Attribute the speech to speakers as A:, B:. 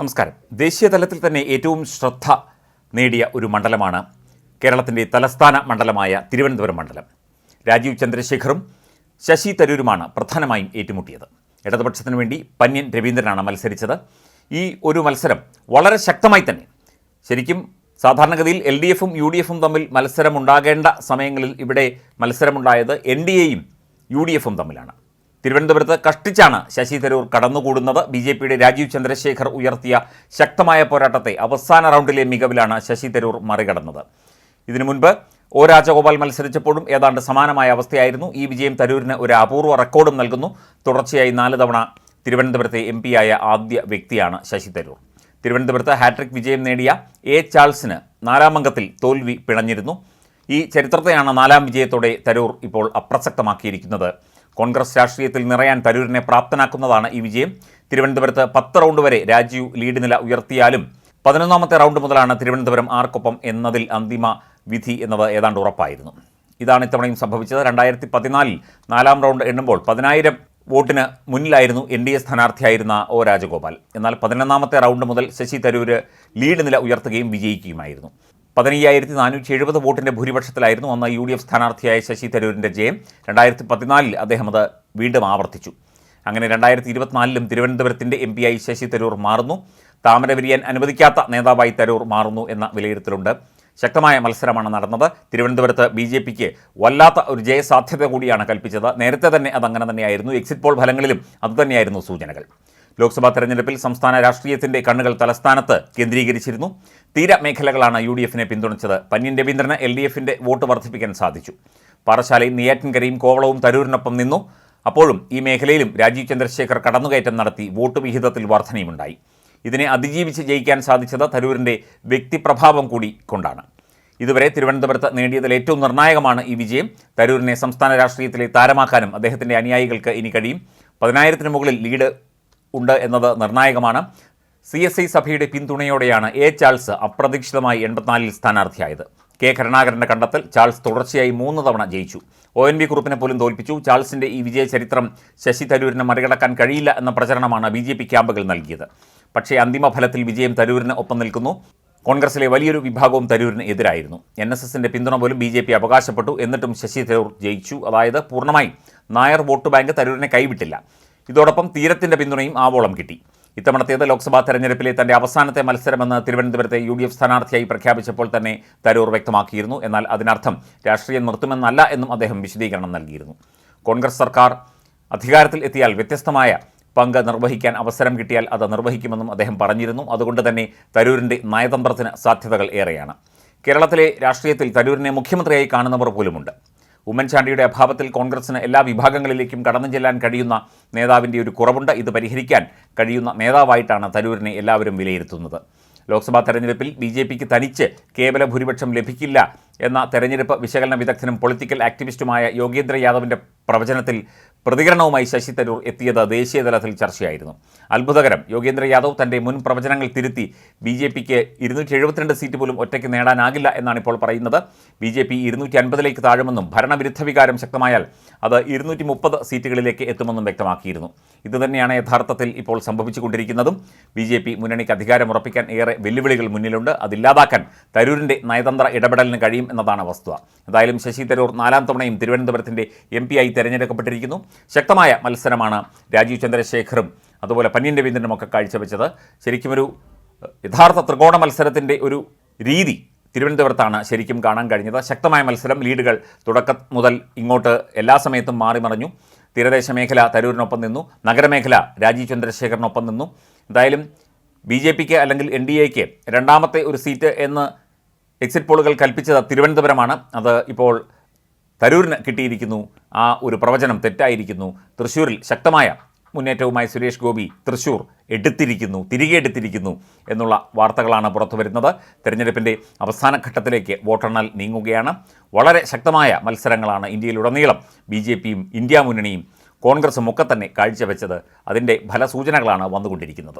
A: നമസ്കാരം. ദേശീയ തലത്തിൽ തന്നെ ഏറ്റവും ശ്രദ്ധ നേടിയ ഒരു മണ്ഡലമാണ് കേരളത്തിന്റെ തലസ്ഥാന മണ്ഡലമായ തിരുവനന്തപുരം മണ്ഡലം. രാജീവ് ചന്ദ്രശേഖറും ശശി തരൂരുമാണ് പ്രധാനമായും ഏറ്റുമുട്ടിയത്. ഇടതുപക്ഷത്തിനു വേണ്ടി പന്യൻ രവീന്ദ്രനാണ് മത്സരിച്ചത്. ഈ ഒരു മത്സരം വളരെ ശക്തമായി തന്നെ ശരിക്കും സാധാരണഗതിയിൽ എൽ ഡി എഫും യു ഡി എഫും തമ്മിൽ മത്സരമുണ്ടാകേണ്ട സമയങ്ങളിൽ ഇവിടെ മത്സരമുണ്ടായത് എൻ ഡി എയും യു ഡി എഫും തമ്മിലാണ്. തിരുവനന്തപുരത്ത് കഷ്ടിച്ചാണ് ശശി തരൂർ കടന്നുകൂടുന്നത്. ബി ജെ പിയുടെ രാജീവ് ചന്ദ്രശേഖർ ഉയർത്തിയ ശക്തമായ പോരാട്ടത്തെ അവസാന റൗണ്ടിലെ മികവിലാണ് ശശി തരൂർ മറികടന്നത്. ഇതിനു മുൻപ് ഒ രാജഗോപാൽ മത്സരിച്ചപ്പോഴും ഏതാണ്ട് സമാനമായ അവസ്ഥയായിരുന്നു. ഈ വിജയം തരൂരിന് ഒരു അപൂർവ റെക്കോർഡും നൽകുന്നു. തുടർച്ചയായി നാല് തവണ തിരുവനന്തപുരത്തെ എം ആയ ആദ്യ വ്യക്തിയാണ് ശശി തരൂർ. തിരുവനന്തപുരത്ത് ഹാട്രിക് വിജയം നേടിയ എ ചാൾസിന് നാലാം അംഗത്തിൽ തോൽവി പിണഞ്ഞിരുന്നു. ഈ ചരിത്രത്തെയാണ് നാലാം വിജയത്തോടെ തരൂർ ഇപ്പോൾ അപ്രസക്തമാക്കിയിരിക്കുന്നത്. കോൺഗ്രസ് രാഷ്ട്രീയത്തിൽ നിറയാൻ തരൂരിനെ പ്രാപ്തനാക്കുന്നതാണ് ഈ വിജയം. തിരുവനന്തപുരത്ത് പത്ത് റൗണ്ട് വരെ രാജീവ് ലീഡ് നില ഉയർത്തിയാലും പതിനൊന്നാമത്തെ റൗണ്ട് മുതലാണ് തിരുവനന്തപുരം ആർക്കൊപ്പം എന്നതിൽ അന്തിമ വിധി എന്നത് ഏതാണ്ട് ഉറപ്പായിരുന്നു. ഇതാണ് ഇത്തവണയും സംഭവിച്ചത്. രണ്ടായിരത്തി പതിനാലിൽ നാലാം റൗണ്ട് എണ്ണുമ്പോൾ പതിനായിരം വോട്ടിന് മുന്നിലായിരുന്നു എൻ ഡി എ സ്ഥാനാർത്ഥിയായിരുന്ന ഒ രാജഗോപാൽ. എന്നാൽ പതിനൊന്നാമത്തെ റൗണ്ട് മുതൽ ശശി തരൂർ ലീഡ് നില ഉയർത്തുകയും വിജയിക്കുകയുമായിരുന്നു. പതിനയ്യായിരത്തി നാനൂറ്റി എഴുപത് വോട്ടിന്റെ ഭൂരിപക്ഷത്തിലായിരുന്നു അന്ന് യു ഡി എഫ് സ്ഥാനാർത്ഥിയായ ശശി തരൂരിന്റെ ജയം. രണ്ടായിരത്തി പതിനാലിൽ അദ്ദേഹം അത് വീണ്ടും ആവർത്തിച്ചു. അങ്ങനെ രണ്ടായിരത്തി ഇരുപത്തിനാലിലും തിരുവനന്തപുരത്തിന്റെ എം പിയായി ശശി തരൂർ മാറുന്നു. താമര വിരിയാൻ അനുവദിക്കാത്ത നേതാവായി തരൂർ മാറുന്നു എന്ന വിലയിരുത്തലുണ്ട്. ശക്തമായ മത്സരമാണ് നടന്നത്. തിരുവനന്തപുരത്ത് ബി ജെ പിക്ക് വല്ലാത്ത ഒരു ജയസാധ്യത കൂടിയാണ് കൽപ്പിച്ചത്. നേരത്തെ തന്നെ അതങ്ങനെ തന്നെയായിരുന്നു. എക്സിറ്റ് പോൾ ഫലങ്ങളിലും അതുതന്നെയായിരുന്നു സൂചനകൾ. ലോക്സഭാ തെരഞ്ഞെടുപ്പിൽ സംസ്ഥാന രാഷ്ട്രീയത്തിന്റെ കണ്ണുകൾ തലസ്ഥാനത്ത് കേന്ദ്രീകരിച്ചിരുന്നു. തീരമേഖലകളാണ് യു ഡി എഫിനെ പിന്തുണച്ചത്. പന്യൻ രവീന്ദ്രന് എൽ ഡി എഫിന്റെ വോട്ട് വർദ്ധിപ്പിക്കാൻ സാധിച്ചു. പാറശാലയും നെയ്യാറ്റിൻകരയും കോവളവും തരൂരിനൊപ്പം നിന്നു. അപ്പോഴും ഈ മേഖലയിലും രാജീവ് ചന്ദ്രശേഖർ കടന്നുകയറ്റം നടത്തി വോട്ട് വിഹിതത്തിൽ വർധനയുമുണ്ടായി. ഇതിനെ അതിജീവിച്ച് ജയിക്കാൻ സാധിച്ചത് തരൂരിന്റെ വ്യക്തിപ്രഭാവം കൂടി കൊണ്ടാണ്. ഇതുവരെ തിരുവനന്തപുരത്ത് നേടിയതിൽ ഏറ്റവും നിർണായകമാണ് ഈ വിജയം. തരൂരിനെ സംസ്ഥാന രാഷ്ട്രീയത്തിലെ താരമാക്കാനും അദ്ദേഹത്തിന്റെ അനുയായികൾക്ക് ഇനി കഴിയും. പതിനായിരത്തിന് മുകളിൽ ലീഡ് ഉണ്ട് എന്നത് നിർണായകമാണ്. സി എസ് ഐ സഭയുടെ പിന്തുണയോടെയാണ് എ ചാൾസ് അപ്രതീക്ഷിതമായി എൺപത്തിനാലിൽ സ്ഥാനാർത്ഥിയായത്. കെ കരുണാകരന്റെ കണ്ടെത്തൽ ചാൾസ് തുടർച്ചയായി മൂന്ന് തവണ ജയിച്ചു. ഒ എൻ വി കുറുപ്പിനെ പോലും തോൽപ്പിച്ചു. ചാൾസിന്റെ ഈ വിജയ ചരിത്രം ശശി തരൂരിനെ മറികടക്കാൻ കഴിയില്ല എന്ന പ്രചരണമാണ് ബി ജെ പി ക്യാമ്പുകൾ നൽകിയത്. പക്ഷേ അന്തിമ ഫലത്തിൽ വിജയം തരൂരിന് ഒപ്പം നിൽക്കുന്നു. കോൺഗ്രസിലെ വലിയൊരു വിഭാഗവും തരൂരിന് എതിരായിരുന്നു. എൻ എസ് എസിന്റെ പിന്തുണ പോലും ബി ജെ പി അവകാശപ്പെട്ടു. എന്നിട്ടും ശശി തരൂർ ജയിച്ചു. അതായത് പൂർണമായും നായർ വോട്ട് ബാങ്ക് തരൂരിനെ കൈവിട്ടില്ല. ഇതോടൊപ്പം തീരത്തിന്റെ പിന്തുണയും ആവോളം കിട്ടി. ഇത്തവണത്തേത് ലോക്സഭാ തെരഞ്ഞെടുപ്പിലെ തന്റെ അവസാനത്തെ മത്സരമെന്ന് തിരുവനന്തപുരത്തെ യു ഡി എഫ് സ്ഥാനാർത്ഥിയായി പ്രഖ്യാപിച്ചപ്പോൾ തന്നെ തരൂർ വ്യക്തമാക്കിയിരുന്നു. എന്നാൽ അതിനർത്ഥം രാഷ്ട്രീയം നിർത്തുമെന്നല്ല എന്നും അദ്ദേഹം വിശദീകരണം നൽകിയിരുന്നു. കോൺഗ്രസ് സർക്കാർ അധികാരത്തിൽ എത്തിയാൽ വ്യത്യസ്തമായ പങ്ക് നിർവഹിക്കാൻ അവസരം കിട്ടിയാൽ അത് നിർവഹിക്കുമെന്നും അദ്ദേഹം പറഞ്ഞിരുന്നു. അതുകൊണ്ട് തന്നെ തരൂരിന്റെ നയതന്ത്രത്തിന് സാധ്യതകൾ ഏറെയാണ്. കേരളത്തിലെ രാഷ്ട്രീയത്തിൽ തരൂരിനെ മുഖ്യമന്ത്രിയായി കാണുന്നവർ പോലുമുണ്ട്. ഉമ്മൻചാണ്ടിയുടെ അഭാവത്തിൽ കോൺഗ്രസിന് എല്ലാ വിഭാഗങ്ങളിലേക്കും കടന്നു ചെല്ലാൻ കഴിയുന്ന നേതാവിന്റെ ഒരു കുറവുണ്ട്. ഇത് പരിഹരിക്കാൻ കഴിയുന്ന നേതാവായിട്ടാണ് തരൂരിനെ എല്ലാവരും വിലയിരുത്തുന്നത്. ലോക്സഭാ തെരഞ്ഞെടുപ്പിൽ ബി ജെ പിക്ക് തനിച്ച് കേവല ഭൂരിപക്ഷം ലഭിക്കില്ല എന്ന തെരഞ്ഞെടുപ്പ് വിശകലന വിദഗ്ധനും പൊളിറ്റിക്കൽ ആക്ടിവിസ്റ്റുമായ യോഗേന്ദ്ര യാദവിന്റെ പ്രവചനത്തിൽ പ്രതികരണവുമായി ശശി തരൂർ എത്തിയത് ദേശീയ തലത്തിൽ ചർച്ചയായിരുന്നു. അത്ഭുതകരം. യോഗേന്ദ്ര യാദവ് തന്റെ മുൻ പ്രവചനങ്ങൾ തിരുത്തി ബി ജെ പിക്ക് ഇരുന്നൂറ്റി എഴുപത്തിരണ്ട് സീറ്റ് പോലും ഒറ്റയ്ക്ക് നേടാനാകില്ല എന്നാണ് ഇപ്പോൾ പറയുന്നത്. ബി ജെ പി ഇരുന്നൂറ്റി അൻപതിലേക്ക് താഴുമെന്നും ഭരണവിരുദ്ധ വികാരം ശക്തമായാൽ അത് ഇരുന്നൂറ്റി മുപ്പത് സീറ്റുകളിലേക്ക് എത്തുമെന്നും വ്യക്തമാക്കിയിരുന്നു. ഇതുതന്നെയാണ് യഥാർത്ഥത്തിൽ ഇപ്പോൾ സംഭവിച്ചുകൊണ്ടിരിക്കുന്നതും. ബി ജെ പി മുന്നണിക്ക് അധികാരം ഉറപ്പിക്കാൻ ഏറെ വെല്ലുവിളികൾ മുന്നിലുണ്ട്. അതില്ലാതാക്കാൻ തരൂരിന്റെ നയതന്ത്ര ഇടപെടലിന് കഴിയും എന്നതാണ് വസ്തുത എന്തായാലും ശശി തരൂർ നാലാം തവണയും തിരുവനന്തപുരത്തിന്റെ എം ആയി തെരഞ്ഞെടുക്കപ്പെട്ടിരിക്കുന്നു. ശക്തമായ മത്സരമാണ് രാജീവ് ചന്ദ്രശേഖറും അതുപോലെ പന്നിയൻ രവീന്ദ്രനും ഒക്കെ കാഴ്ചവെച്ചത്. ശരിക്കും ഒരു യഥാർത്ഥ ത്രികോണ മത്സരത്തിന്റെ ഒരു രീതി തിരുവനന്തപുരത്താണ് ശരിക്കും കാണാൻ കഴിഞ്ഞത്. ശക്തമായ മത്സരം ലീഡുകൾ തുടക്കം മുതൽ ഇങ്ങോട്ട് എല്ലാ സമയത്തും മാറി മറിഞ്ഞു. തീരദേശ മേഖല തരൂരിനൊപ്പം നിന്നു. നഗരമേഖല രാജീവ് ചന്ദ്രശേഖറിനൊപ്പം നിന്നു. എന്തായാലും ബി ജെ പിക്ക് അല്ലെങ്കിൽ എൻ ഡി എക്ക് രണ്ടാമത്തെ ഒരു സീറ്റ് എന്ന് എക്സിറ്റ് പോളുകൾ കൽപ്പിച്ചത് തിരുവനന്തപുരമാണ്. അത് ഇപ്പോൾ തരൂരിന് കിട്ടിയിരിക്കുന്നു. ആ ഒരു പ്രവചനം തെറ്റായിരിക്കുന്നു. തൃശ്ശൂരിൽ ശക്തമായ മുന്നേറ്റവുമായി സുരേഷ് ഗോപി തൃശ്ശൂർ എടുത്തിരിക്കുന്നു തിരികെ എടുത്തിരിക്കുന്നു എന്നുള്ള വാർത്തകളാണ് പുറത്തു വരുന്നത്. തെരഞ്ഞെടുപ്പിന്റെ അവസാന ഘട്ടത്തിലേക്ക് വോട്ടെണ്ണൽ നീങ്ങുകയാണ്. വളരെ ശക്തമായ മത്സരങ്ങളാണ് ഇന്ത്യയിലുടനീളം ബി ജെ പിയും ഇന്ത്യ മുന്നണിയും കോൺഗ്രസും ഒക്കെ തന്നെ കാഴ്ചവെച്ചത്. അതിന്റെ ഫലസൂചനകളാണ് വന്നുകൊണ്ടിരിക്കുന്നത്.